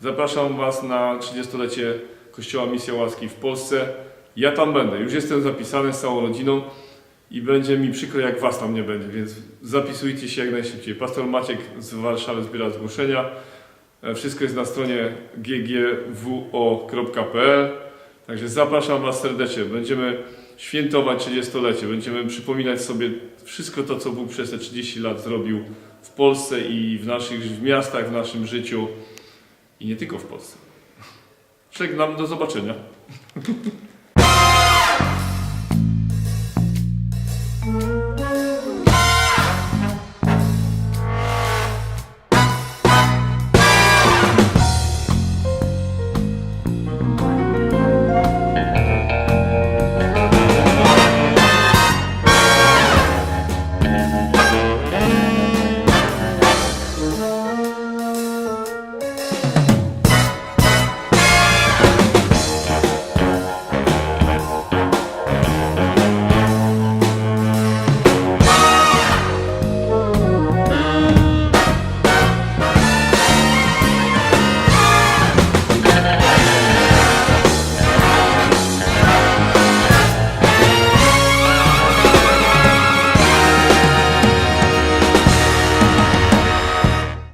Zapraszam Was na 30-lecie Kościoła Misja Łaski w Polsce. Ja tam będę, już jestem zapisany z całą rodziną i będzie mi przykro, jak Was tam nie będzie, więc zapisujcie się jak najszybciej. Pastor Maciek z Warszawy zbiera zgłoszenia. E, Wszystko jest na stronie ggwo.pl. Także zapraszam Was serdecznie. Będziemy świętować 30-lecie. Będziemy przypominać sobie wszystko to, co Bóg przez te 30 lat zrobił w Polsce i w naszych w miastach, w naszym życiu i nie tylko w Polsce. Żegnam, do zobaczenia.